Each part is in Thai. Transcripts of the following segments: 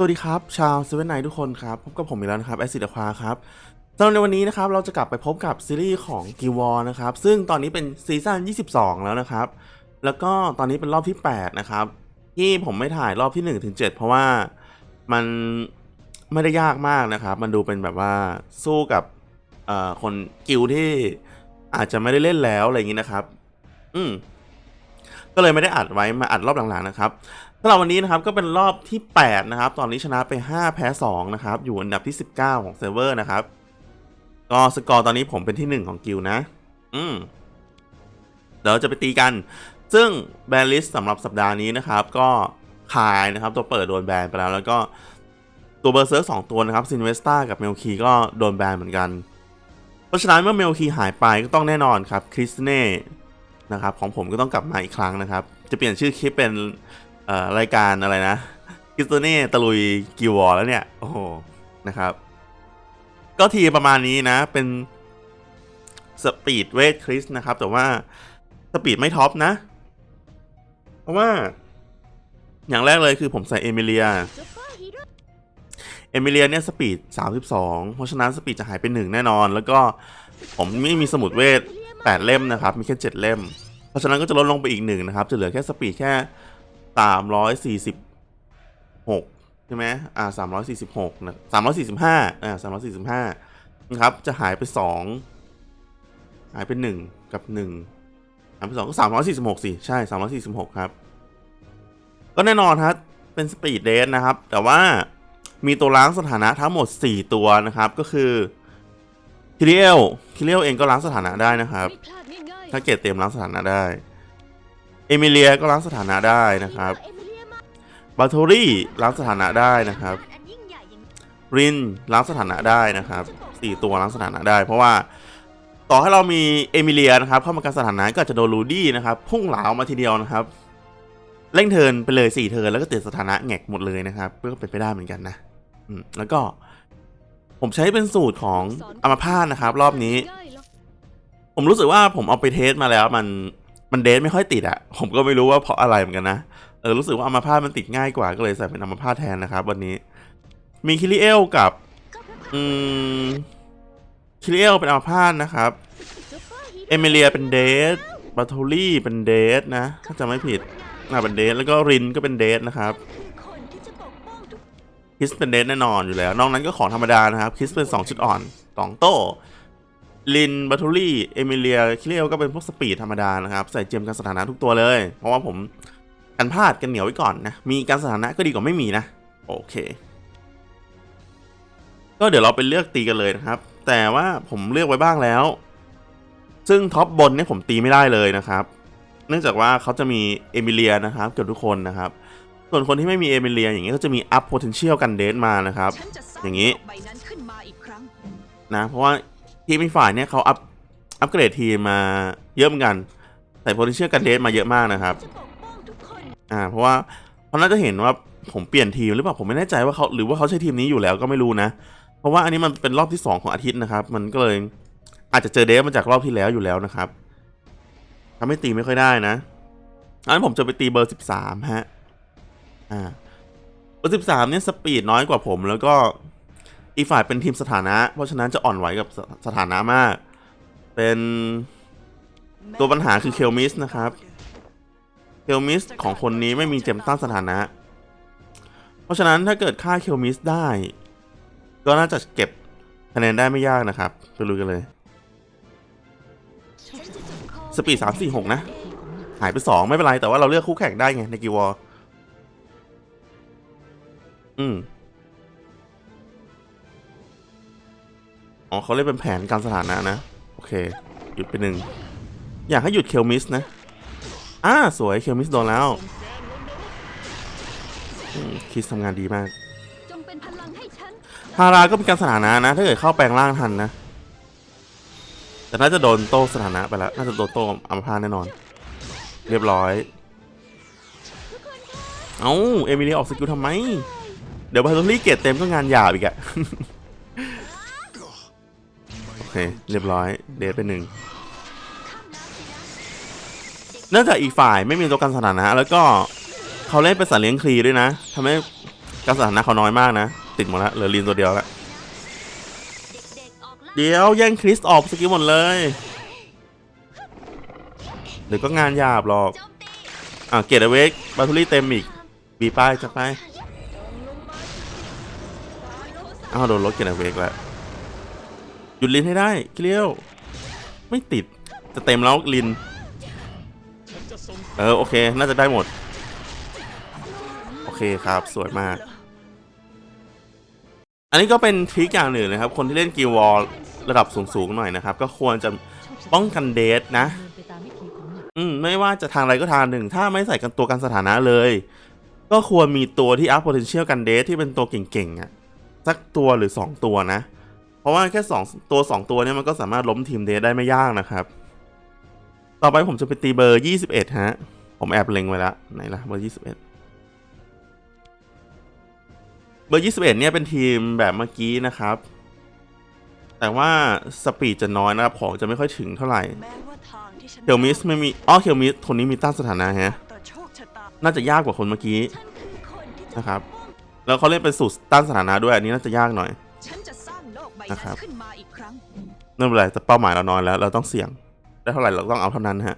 สวัสดีครับ ชาวเซเว่นไนทุกคนครับ พบกับผมอีกแล้วนะครับแอซิดควาครับสำหรับในวันนี้นะครับ เราจะกลับไปพบกับซีรีส์ของกิวอนะครับ ซึ่งตอนนี้เป็นซีซั่น22 แล้วนะครับ แล้วก็ตอนนี้เป็นรอบที่ 8 นะครับ ที่ผมไม่ถ่ายรอบที่1ถึง7เพราะว่ามันไม่ได้ยากมากนะครับ มันดูเป็นแบบว่าสู้กับคนกิลที่อาจจะไม่ได้เล่นแล้วอะไรอย่างนี้นะครับ อืมก็เลยไม่ได้อัดไว้มาอัดรอบหลังๆนะครับ สำหรับวันนี้นะครับก็เป็นรอบที่ 8 นะครับ ตอนนี้ชนะไป 5 แพ้ 2 นะครับ อยู่อันดับที่ 19 ของเซิร์ฟเวอร์นะครับ ก็สกอร์ตอนนี้ผมเป็นที่ 1 ของกิลนะ อืมเดี๋ยวจะไปตีกัน ซึ่งแบนลิสสำหรับสัปดาห์นี้นะครับ ก็คายนะครับ ตัวเปิดโดนแบนไปแล้ว แล้วก็ตัวเบอร์เซิร์กสองตัวนะครับซินเวสตากับเมลคีก็โดนแบนเหมือนกัน เพราะฉะนั้นเมื่อเมลคีหายไปก็ต้องแน่นอนครับคริสเน่นะครับของผมก็ต้องกลับมาอีกครั้งนะครับ จะเปลี่ยนชื่อคลิปเป็น เอ่อรายการอะไรนะคิสตเน่ตะลุยกิววอร์แล้วเนี่ย โอ้โห นะครับ ก็ทีประมาณนี้นะ เป็นสปีดเวทคริสนะครับ แต่ว่าสปีดไม่ท็อปนะ เพราะว่า อย่างแรกเลยคือผมใส่เอมิเลีย เอมิเลียเนี่ยสปีด 32 เพราะฉะนั้นสปีดจะหายไป1แน่นอน แล้วก็ผมไม่มีสมุดเวท 8 เล่มนะครับ มีแค่ 7 เล่ม เพราะฉะนั้นก็จะลดลงไปอีกหนึ่งนะครับ จะเหลือแค่สปีดแค่ 346ใช่ไหมอ่า346นะ345อ่า345นะครับ จะหายไป2หายไป1กับ1หายไป2ก็346สิใช่346ครับ ก็แน่นอนครับเป็นสปีดเดนนะครับ แต่ว่ามีตัวล้างสถานะทั้งหมด 4 ตัวนะครับ ก็คือคิริเอลคิริเอลเองก็ล้างสถานะได้นะครับ ถ้าเกรดเต็มล้างสถานะได้ เอมิเลียก็ล้างสถานะได้นะครับบาโทรี่ล้างสถานะได้นะครับ รินล้างสถานะได้นะครับสี่ตัวล้างสถานะได้ เพราะว่าต่อให้เรามีเอมิเลียนะครับเข้ามาการสถานะก็จะโดนลูดี้นะครับพุ่งเหลามาทีเดียวนะครับเร่งเทิร์นไปเลย4เทิร์นแล้วก็ติดสถานะแงกหมดเลยนะครับก็เป็นไปได้เหมือนกันนะอืมแล้วก็ผมใช้เป็นสูตรของอัมพาตนะครับ รอบนี้ ผมรู้สึกว่าผมเอาไปเทสมาแล้วมัน มันเดทไม่ค่อยติดอะผมก็ไม่รู้ว่าเพราะอะไรเหมือนกันนะเออรู้สึกว่าอัมพาตมันติดง่ายกว่าก็เลยใส่เป็นอัมพาตแทนนะครับ วันนี้ มีคิริเอลกับ อืมคิริเอลเป็นอัมพาตนะครับเอเมเลียเป็นเดทบัตโทลี่เป็นเดทนะถ้าจำไม่ผิดอ่าเป็นเดทแล้วก็รินก็เป็นเดทนะครับคิสเป็นเดนแน่นอนอยู่แล้ว นอกนั้นก็ของธรรมดานะครับคิสเป็น2ชุดอ่อนสองโต้ ลินบัตทูรี่ เอมิเลียคิเลียวก็เป็นพวกสปีดธรรมดานะครับ ใส่เจมกันสถานะทุกตัวเลย เพราะว่าผมกันพลาดกันเหนียวไว้ก่อนนะ มีการสถานะก็ดีกว่าไม่มีนะ โอเค ก็เดี๋ยวเราไปเลือกตีกันเลยนะครับ แต่ว่าผมเลือกไว้บ้างแล้ว ซึ่งท็อปบนเนี่ยผมตีไม่ได้เลยนะครับ เนื่องจากว่าเขาจะมีเอมิเลียนะครับเกือบทุกคนนะครับ ส่วนคนที่ไม่มีเอมิเลียอย่างนี้ก็จะมีอัพ potential กันเดนมานะครับ อย่างนี้นะเพราะว่า ทีมอีกฝ่ายเนี่ยเขาอัพอัพเกรดทีมมาเยอะเหมือนกัน ใส่ potential กันเดนมาเยอะมากนะครับ อ่า เพราะว่าเขาน่าจะเห็นว่าผมเปลี่ยนทีมหรือเปล่าผมไม่แน่ใจว่าเขาหรือว่าเขาใช้ทีมนี้อยู่แล้วก็ไม่รู้นะ เพราะว่าอันนี้มันเป็นรอบที่ 2 ของอาทิตย์นะครับ มันก็เลยอาจจะเจอเดฟมาจากรอบที่แล้วอยู่แล้วนะครับทำให้ตีไม่ค่อยได้นะอันนั้นผมจะไปตีเบอร์ 13 ฮะ อ่า เบอร์ 13 เนี่ยสปีดน้อยกว่าผมแล้วก็ อีกฝ่ายเป็นทีมสถานะ เพราะฉะนั้นจะอ่อนไหวกับสสถานะมาก เป็นตัวปัญหาคือเคลมิสนะครับเคลมิสของคนนี้ไม่มีเจมต้านสถานะ เพราะฉะนั้นถ้าเกิดฆ่าเคลมิสได้ ก็น่าจะเก็บคะแนนได้ไม่ยากนะครับไปลุยกันเลย สปีด3 4 6นะ หายไป2ไม่เป็นไร แต่ว่าเราเลือกคู่แข่งได้ไงในกิวอร์อืม อ๋อเขาเล่นเป็นแผนการสถานะนะ โอเค หยุดไปหนึ่ง อยากให้หยุดเคลมิสนะ อ่า สวยเคลมิสโดนแล้วคิดทำงานดีมากฮาราก็เป็นการสถานะนะ ถ้าเกิดเข้าแปลงร่างทันนะ แต่น่าจะโดนโต้สถานะไปแล้ว น่าจะโดนโต้อัมพาตแน่นอน เรียบร้อย เอ้า เอมิเลียออกสกิลทำไม เดี๋ยวบาโทลี่เกตเต็มก็งานหยาบอีกอะ เค เรียบร้อย เดทไปหนึ่งเนื่องจากอีกฝ่ายไม่มีตัวกันสถานะ แล้วก็เขาเล่นเป็นสัตว์เลี้ยงคลีด้วยนะทำให้การสถานะเขาน้อยมากนะ ติดหมดแล้วเหลือลินตัวเดียวแล้วเดี๋ยวแย่งคริสออกสกิลหมดเลยเดี๋ยวก็งานหยาบหรอก อะเกตเวกบาทูรี่เต็มอีก บีป้ายจะไปอ้าวโดนรถเกตเวกแล้ว หยุดลินให้ได้เกลียว ไม่ติดจะเต็มแล้วลิน เออโอเค น่าจะได้หมด โอเคครับสวยมาก อันนี้ก็เป็นทริคอย่างหนึ่งนะครับ คนที่เล่นกิลวอลระดับสูงๆหน่อยนะครับ ก็ควรจะป้องกันเดทนะ อืมไม่ว่าจะทางใดก็ทางหนึ่ง ถ้าไม่ใส่กันตัวกันสถานะเลย ก็ควรมีตัวที่ up potential กันเดทที่เป็นตัวเก่งๆอะ่ะสักตัวหรือ 2 ตัวนะ เพราะว่าแค่ 2 ตัว 2 ตัวเนี่ยมันก็สามารถล้มทีมเดทได้ไม่ยากนะครับ ต่อไปผมจะไปตีเบอร์ 21 ฮะ ผมแอบเล็งไว้แล้วไหนล่ะเบอร์ 21เบอร์ 21 เนี่ย เป็นทีมแบบเมื่อกี้นะครับ แต่ว่าสปีดจะน้อยนะครับ ของจะไม่ค่อยถึงเท่าไหร่เคลมิสไม่มีอ๋อเคลมิสคนนี้มีต้านสถานะฮะ น่าจะยากกว่าคนเมื่อกี้นะนะครับ แล้วเขาเล่นเป็นสูตรต้านสถานะด้วย อันนี้น่าจะยากหน่อย นะครันั้บนขึ้นมาอีกครั้งไม่เป็นไรแต่เป้าหมายเราน้อยแล้ว เราต้องเสี่ยง ได้เท่าไหร่เราต้องเอาเท่านั้นฮะ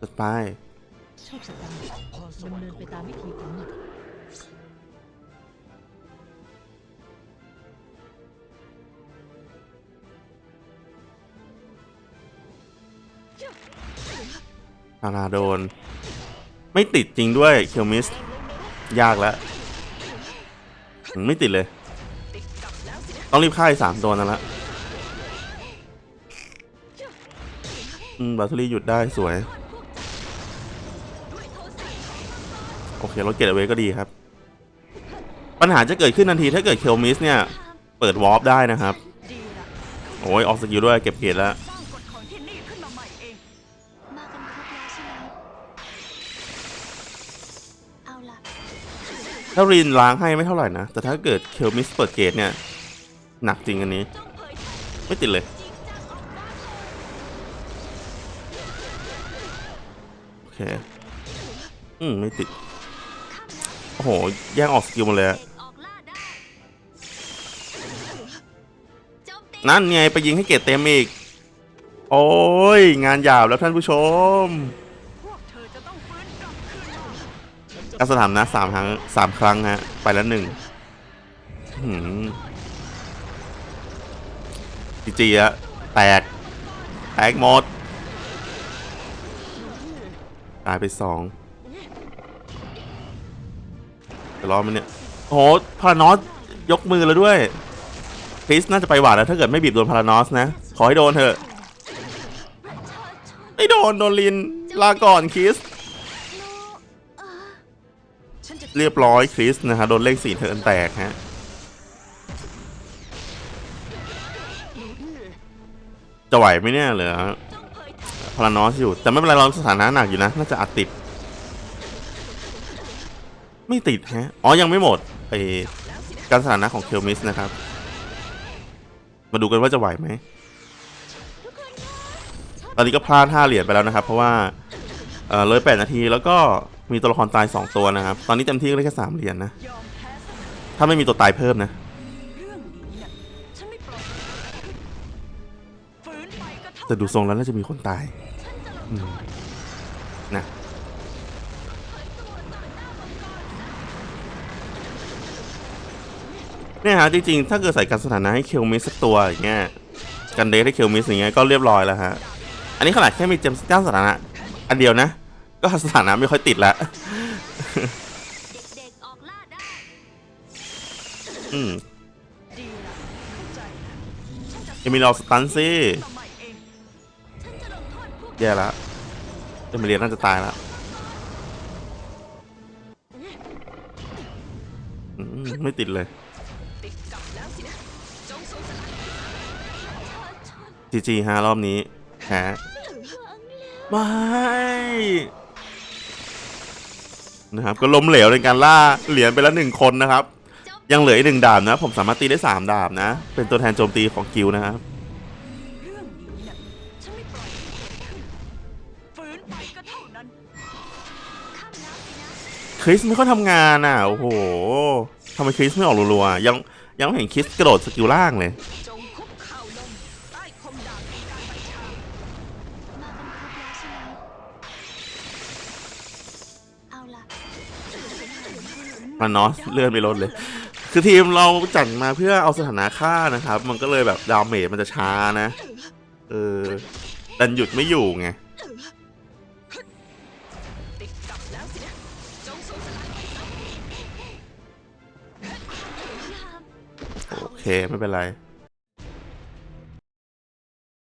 จัดไปโชคชะตาดำเนินไปตามวิธีของมันพาราโดน ไม่ติดจริงด้วยเคลมิส ยากแล้วอืมไม่ติดเลย ต้องรีบฆ่าไอ้สามตัวนั่นละอืมบาทูรี่หยุดได้สวย โอเครถเกตเอาไว้ก็ดีครับ ปัญหาจะเกิดขึ้นทันทีถ้าเกิดเคลมิสเนี่ย เปิดวอร์ปได้นะครับ โอ้ย ออกสกิลด้วยเก็บเกตแล้วถ้ารีนล้างให้ไม่เท่าไหร่นะ แต่ถ้าเกิดเคลมิสเปิดเกตเนี่ย หนักจริงอันนี้ ไม่ติดเลย โอเค อืม ไม่ติด โอ้โห แย่งออกสกิลหมาเลยอะเด็กออกล่าได้โจมตีนั่นไง ไปยิงให้เกตเต็มอีก โอ้ย งานหยาบแล้วท่านผู้ชมกเธอจะต้องฟื้นกลับคืนมาการสถามนะสามครั้งสามครั้งฮะ ไปแล้วหนึ่ง จีจีอะแตก แตกหมด ตายไปสองจะรอดมันเนี่ยโอ้โหพารานอสยกมือแล้วด้วยคริสน่าจะไปหวาดแล้วถ้าเกิดไม่บีบโดนพารานอสนะ ขอให้โดนเถอะไม่โดนโดนลินลาก่อนคริสเรียบร้อยคริสนะฮะโดนเลขสี่เทิร์นแตกฮะ จะไหวไหมเนี่ยเหลือพารานอสอยู่ แต่ไม่เป็นไรเราสถานะหนักอยู่นะ น่าจะอัดติด ไม่ติดฮะ อ๋อ ยังไม่หมดไอการสถานะของเคลมิสนะครับ มาดูกันว่าจะไหวไหม ตอนนี้ก็พลาด5เหรียญไปแล้วนะครับ เพราะว่าเออเลย8นาทีแล้วก็มีตัวละครตาย2ตัวนะครับ ตอนนี้เต็มที่ก็ได้แค่3เหรียญนะถอะถ้าไม่มีตัวตายเพิ่มนะ แต่ดูทรงแล้วน่าจะมีคนตายฉันจะลงอืโทมษนะเผยตัวต่อหน้ามังกรซะเนี่ยฮะจริงๆ ถ้าเกิดใส่การสถานะให้เคลมิสสักตัวอย่างเงี้ยกันเดทให้เคลมิสอย่างเงี้ยก็เรียบร้อยแล้วฮะ อันนี้ขนาดแค่มีเจมส์ก้าสถานะ อันเดียวนะ ก็สถานะไม่ค่อยติดละอืมเข้าใจแล้วฉันจะเอมิลอสตันซี่ แย่แล้วเอมิเลียน่าจะตายแล้วไม่ติดเลยจีจีฮะรอบนี้แพ้หวังแล้วไม่นะครับ ก็ล้มเหลวในการล่าเหรียญไปแล้วหนึ่งคนนะครับ ยังเหลืออีกหนึ่งดาบนะ ผมสามารถตีได้สามดาบนะ เป็นตัวแทนโจมตีของกิลนะครับ นไปก็เท่านั้นคริสไม่ค่อยทำงานอะโอ้โหทำไมคริสไม่ออกรัวๆยังยังไม่เห็นคริสกระโดดสกิลล่างเลยจงคุกเข่าลงใต้คมดาบปีการบัญชามากันครบแล้วใช่ไหมเอาล่ะมันเนาะเลื่อนไปลดเลย คือทีมเราจัดมาเพื่อเอาสถานะค่านะครับ มันก็เลยแบบดาวเมจมันจะช้านะ เออดันหยุดไม่อยู่ไง ไม่เป็นไร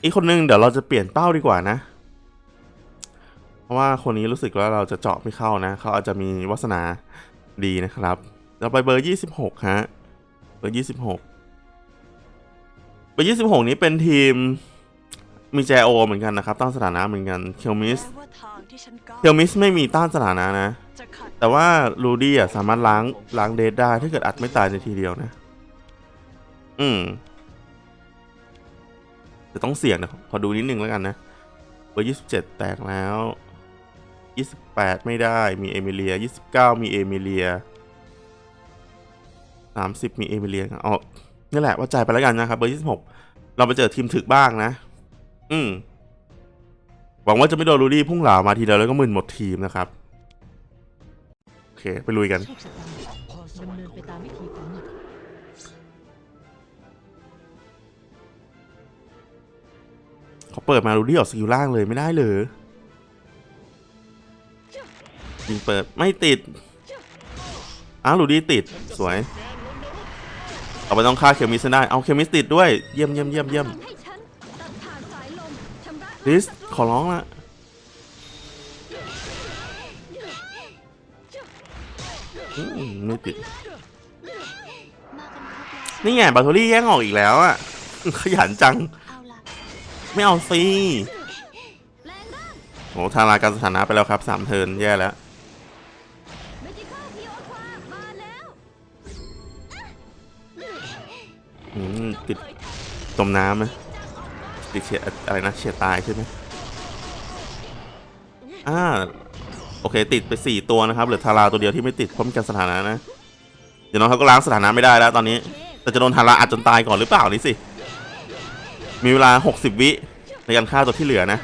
อีกคนนึงเดี๋ยวเราจะเปลี่ยนเป้าดีกว่านะ เพราะว่าคนนี้รู้สึกว่าเราจะเจาะไม่เข้านะ เขาอาจจะมีวาสนาดีนะครับ เราไปเบอร์ 26 ฮะ เบอร์ 26 เบอร์ 26 นี้เป็นทีมมีแจโอเหมือนกันนะครับตั้งสถานะเหมือนกันเคลมิสแม้ว่าทางที่ฉันก้าวเคลมิสไม่มีต้านสถานะนะ แต่ว่าลูดี้อะสามารถล้างล้างเดทได้ถ้าเกิดอัดไม่ตายในทีเดียวนะ อืมจะต้องเสี่ยงนะขอดูนิดนึงแล้วกันนะ เบอร์ยี่สิบเจ็ดแตกแล้วยี่สิบแปดไม่ได้มีเอมิเลียยี่สิบเก้ามีเอมิเลียสามสิบมีเอมิเลียอ๋อนี่แหละว่าจ่ายไปแล้วกันนะครับ เบอร์ยี่สิบหกเราไปเจอทีมถึกบ้างนะ อืมหวังว่าจะไม่โดนลูดี้พุ่งเหลามาทีเดียวแล้วก็มึนหมดทีมนะครับ โอเค ไปลุยกันโชคชะตาดำเนินไปตามวิธี เขาเปิดมาลูดี้ออกสกิลล่างเลยไม่ได้เลยยิงเปิดไม่ติด อ้าวลูดี้ติดสวยเอาไปต้องฆ่าเคมิสได้เอาเคมิสติดด้วยเยี่ยมเยี่ยมเยี่ยมเยี่ยมลิสขอร้องละไม่ติด นี่ไงบาโทรี่แย่งออกอีกแล้วอะ ขยันจัง ไม่เอาซีโหทาราการสถานะไปแล้วครับสามเทินแย่แล้วหืมติดจมน้ำไหมติดเฉียอะไรนะเฉียตายใช่ไหมอ่าโอเค ติดไปสี่ตัวนะครับเหลือทาราตัวเดียวที่ไม่ติดพราะมีการสถานะนะเดี๋ยวน้องเขาก็ล้างสถานะไม่ได้แล้วตอนนี้ แต่จะโดนทาราอัดจนตายก่อนหรือเปล่านี่สิ มีเวลา 60 วิในการฆ่าตัวที่เหลือนะ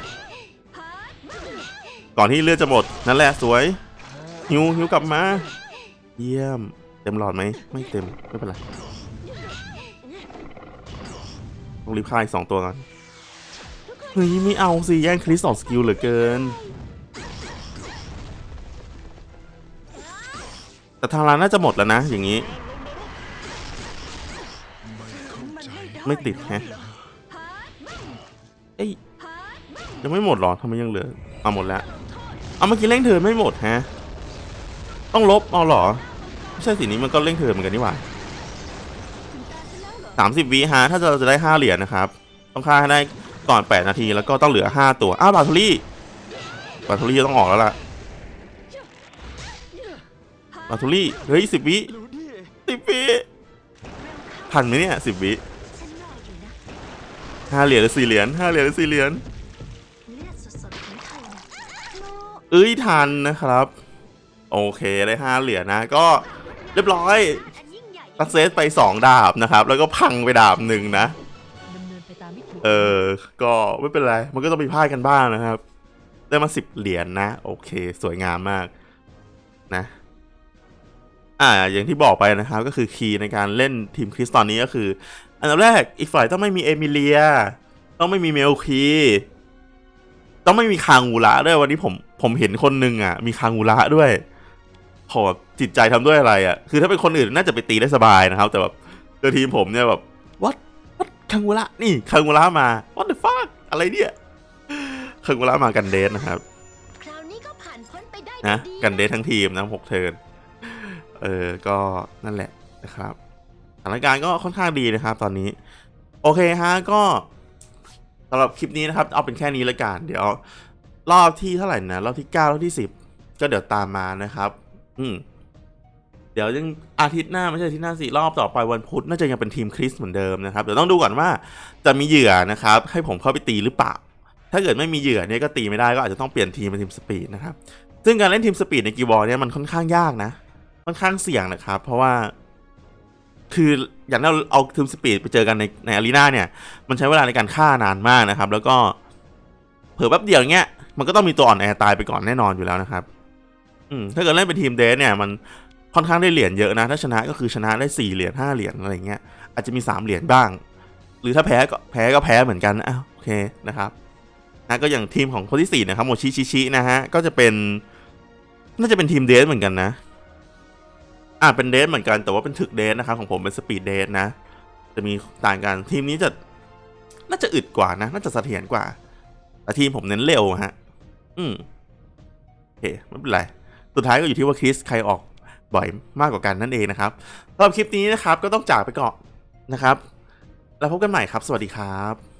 ก่อนที่เลือดจะหมด นั่นแหละสวยฮิวฮิวกลับมา เยี่ยม เต็มหลอดไหม ไม่เต็ม ไม่เป็นไรต้องรีบฆ่าอีกสองตัวก่อนเฮ้ยไม่เอาสิ แย่งคริสสองสกิลเหลือเกิน แต่ทางร้านน่าจะหมดแล้วนะ อย่างนี้มันไม่ได้ไม่ติดแฮะ เอ้ยยังไม่หมดหรอทำไมยังเหลือเอาหมดแล้ว เอาเมื่อกี้เร่งเทินไม่หมดฮะ ต้องลบเอาหรอไม่ใช่สินี้มันก็เร่งเทินเหมือนกันนี่หว่าสามสิบวิฮะถ้าเราจะได้ห้าเหรียญนะครับ ต้องฆ่าให้ได้ก่อนแปดนาทีแล้วก็ต้องเหลือห้าตัว อ้าวบาทูรี่บาทูรี่ต้องออกแล้วล่ะบาทูรี่เฮ้ยสิบวิสิบวิทันไหมเนี่ยสิบวิ ห้าเหรียญหรือสี่เหรียญห้าเหรียญหรือสี่เหรียญเอ้ยทันนะครับ โอเคได้ห้าเหรียญนะ ก็เรียบร้อยอันยิ่งใหญ่สักเซสไป2ดาบนะครับ แล้วก็พังไปดาบหนึ่งนะ เออ ก็ไม่เป็นไร มันก็ต้องมีพลาดกันบ้างนะครับ ได้มาสิบเหรียญนะโอเค สวยงามมากนะอ่าอย่างที่บอกไปนะครับก็คือคีย์ในการเล่นทีมคริสตอนนี้ก็คือ อันดับแรกอีกฝ่ายต้องไม่มีเอมิเลีย ต้องไม่มีเมลคี ต้องไม่มีคางูระด้วยวันนี้ผมผมเห็นคนหนึ่งอะ มีคางูระด้วยขอแบบจิตใจทำด้วยอะไรอะ คือถ้าเป็นคนอื่นน่าจะไปตีได้สบายนะครับ แต่แบบเจอทีมผมเนี่ยแบบ what what คางูระนี่คางูระมา what the fuck อะไรเนี่ยคางูระมากันเดทนะครับคราวนี้ก็ผ่านพ้นไปได้นะดีกันเดททั้งทีมนะหกเทิร์นเออก็นั่นแหละนะครับส ถานการณ์ก็ค่อนข้างดีนะครับ ตอนนี้ โอเคฮะก็สำหรับคลิปนี้นะครับ เอาเป็นแค่นี้ละกันเดี๋ยว รอบที่เท่าไหร่นะรอบที่เก้ารอบที่สิบก็เดี๋ยวตามมานะครับ อืมเดี๋ยวยังอาทิตย์หน้าไม่ใช่อาทิตย์หน้าสิรอบต่อไปวันพุธน่าจะยังเป็นทีมคริสเหมือนเดิมนะครับเดี๋ยวต้องดูก่อนว่าจะมีเหยื่อนะครับ ให้ผมเข้าไปตีหรือเปล่า ถ้าเกิดไม่มีเหยื่อเนี่ยก็ตีไม่ได้ก็อาจจะต้องเปลี่ยนทีมเป็นทีมสปีดนะครับซึ่งการเล่นทีมสปีดในกีบอลเนี่ยมันค่อนข้างยากนะค่อนข้างเสี่ยงนะครับ เพราะว่า คืออย่างเราเอาทีมสปีดไปเจอกันในในอารีนาเนี่ย มันใช้เวลาในการฆ่านานมากนะครับ แล้วก็เผลอแป๊บเดียวอย่างเงี้ย มันก็ต้องมีตัวอ่อนแอตายไปก่อนแน่นอนอยู่แล้วนะครับ อืม ถ้าเกิดเล่นเป็นทีมเดทเนี่ย มันค่อนข้างได้เหรียญเยอะนะ ถ้าชนะก็คือชนะได้สี่เหรียญห้าเหรียญอะไรเงี้ย อาจจะมีสามเหรียญบ้าง หรือถ้าแพ้ก็แพ้ก็แพ้เหมือนกันอ้าวโอเคนะครับนะก็อย่างทีมของคนที่สี่นะครับโมชิชิชินะฮะ ก็จะเป็น น่าจะเป็นทีมเดทเหมือนกันนะ อ่าเป็นเดทเหมือนกันแต่ว่าเป็นถึกเดทนะครับของผมเป็นสปีดเดทนะ จะมีต่างกันทีมนี้จะน่าจะอึดกว่านะ น่าจะเสถียรกว่า แต่ทีมผมเน้นเร็วฮะ อืมโอเคไม่เป็นไร สุดท้ายก็อยู่ที่ว่าคริสใครออกบ่อยมากกว่ากันนั่นเองนะครับสำหรับคลิปนี้นะครับก็ต้องจากไปก่อนนะครับ แล้วพบกันใหม่ครับ สวัสดีครับ